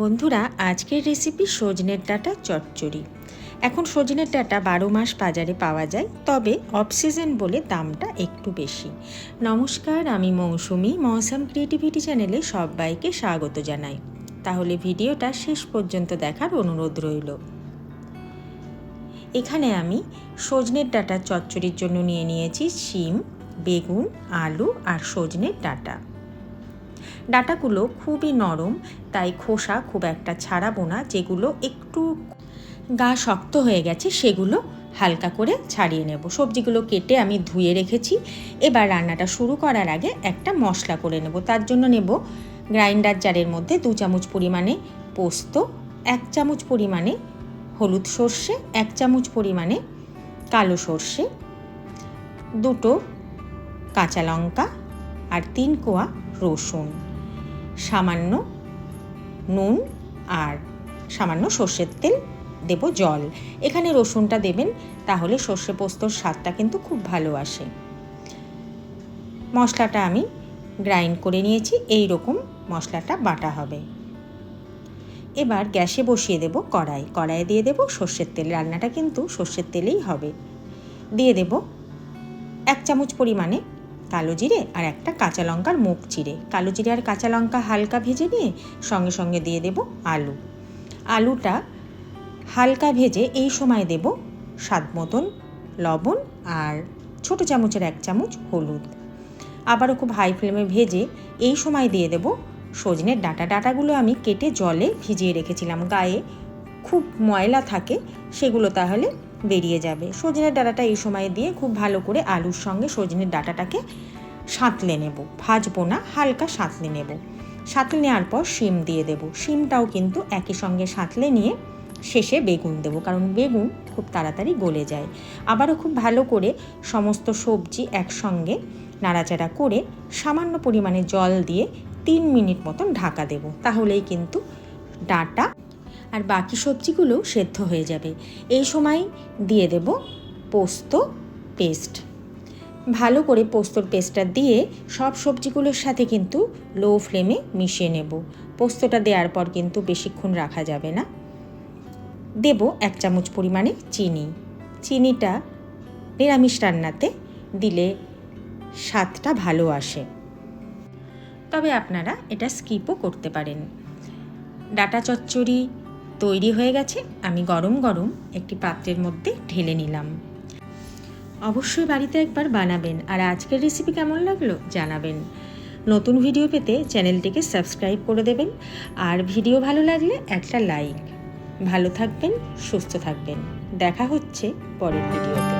বন্ধুরা, আজকের রেসিপি সজনের ডাঁটা চচ্চড়ি। এখন সজনের ডাঁটা বারো মাস বাজারে পাওয়া যায়, তবে অফ সিজন বলে দামটা একটু বেশি। নমস্কার, আমি মৌসুমি, মৌসাম ক্রিয়েটিভিটি চ্যানেলে সবাইকে স্বাগত জানাই। তাহলে ভিডিওটা শেষ পর্যন্ত দেখার অনুরোধ রইল। এখানে আমি সজনের ডাঁটা চচ্চড়ির জন্য নিয়ে নিয়েছি শিম, বেগুন, আলু আর সজনের ডাঁটা। ডাটাগুলো খুবই নরম, তাই খোসা খুব একটা ছাড়াবো না, যেগুলো একটু গা শক্ত হয়ে গেছে সেগুলো হালকা করে ছাড়িয়ে নেব। সবজিগুলো কেটে আমি ধুয়ে রেখেছি। এবার রান্নাটা শুরু করার আগে একটা মশলা করে নেব। তার জন্য নেব গ্রাইন্ডার জারের মধ্যে দু চামচ পরিমাণে পোস্ত, এক চামচ পরিমাণে হলুদ সর্ষে, এক চামচ পরিমাণে কালো সর্ষে, দুটো কাঁচা লঙ্কা আর তিন কোয়া রসুন, সামান্য নুন আর সামান্য সর্ষের তেল দেব জল। এখানে রসুনটা দেবেন, তাহলে সর্ষে পোস্তর স্বাদটা কিন্তু খুব ভালো আসে। মশলাটা আমি গ্রাইন্ড করে নিয়েছি, এই রকম মশলাটা বাটা হবে। এবার গ্যাসে বসিয়ে দেব কড়াই। কড়াইয়ে দিয়ে দেব সর্ষের তেল, রান্নাটা কিন্তু সর্ষের তেলেই হবে। দিয়ে দেব এক চামচ পরিমাণে কালো জিরে আর একটা কাঁচা লঙ্কার মুখ চিড়ে। কালো জিরে আর কাঁচা লঙ্কা হালকা ভেজে নিয়ে সঙ্গে সঙ্গে দিয়ে দেব আলু। আলুটা হালকা ভেজে এই সময় দেব স্বাদ মতন লবণ আর ছোট চামচের এক চামচ হলুদ। আবারও খুব হাই ফ্লেমে ভেজে এই সময় দিয়ে দেব সজনের ডাটা। ডাটাগুলো আমি কেটে জলে ভিজিয়ে রেখেছিলাম। গায়ে খুব ময়লা থাকে, সেগুলো তাহলে বেরিয়ে যাবে। সজনের ডাঁটাটা এই সময় দিয়ে খুব ভালো করে আলুর সঙ্গে সজনের ডাঁটাটাকে সাঁতলে নেব। ভাজবো না, হালকা সাঁতলে নেব। সাঁতলে নেওয়ার পর শিম দিয়ে দেব। শিমটাও কিন্তু একই সঙ্গে সাঁতলে নিয়ে শেষে বেগুন দেবো, কারণ বেগুন খুব তাড়াতাড়ি গলে যায়। আবারও খুব ভালো করে সমস্ত সবজি একসঙ্গে নাড়াচাড়া করে সামান্য পরিমাণে জল দিয়ে তিন মিনিট মতন ঢাকা দেব। তাহলেই কিন্তু ডাঁটা আর বাকি সবজিগুলোও সেদ্ধ হয়ে যাবে। এই সময় দিয়ে দেব পোস্ত পেস্ট। ভালো করে পোস্তর পেস্টটা দিয়ে সব সবজিগুলোর সাথে কিন্তু লো ফ্লেমে মিশিয়ে নেব। পোস্তটা দেওয়ার পর কিন্তু বেশিক্ষণ রাখা যাবে না। দেব এক চামচ পরিমাণে চিনি। চিনিটা নিরামিষ রান্নাতে দিলে স্বাদটা ভালো আসে। তবে আপনারা এটা স্কিপও করতে পারেন। ডাটা চচ্চড়ি তৈরি হয়ে গেছে, আমি গরম গরম একটি পাত্রের মধ্যে ঢেলে নিলাম। অবশ্যই বাড়িতে একবার বানাবেন, আর আজকের রেসিপি কেমন লাগল জানাবেন। নতুন ভিডিও পেতে চ্যানেলটিকে সাবস্ক্রাইব করে দেবেন, আর ভিডিও ভালো লাগলে একটা লাইক ভালো থাকবেন, সুস্থ থাকবেন। দেখা হচ্ছে পরের ভিডিওতে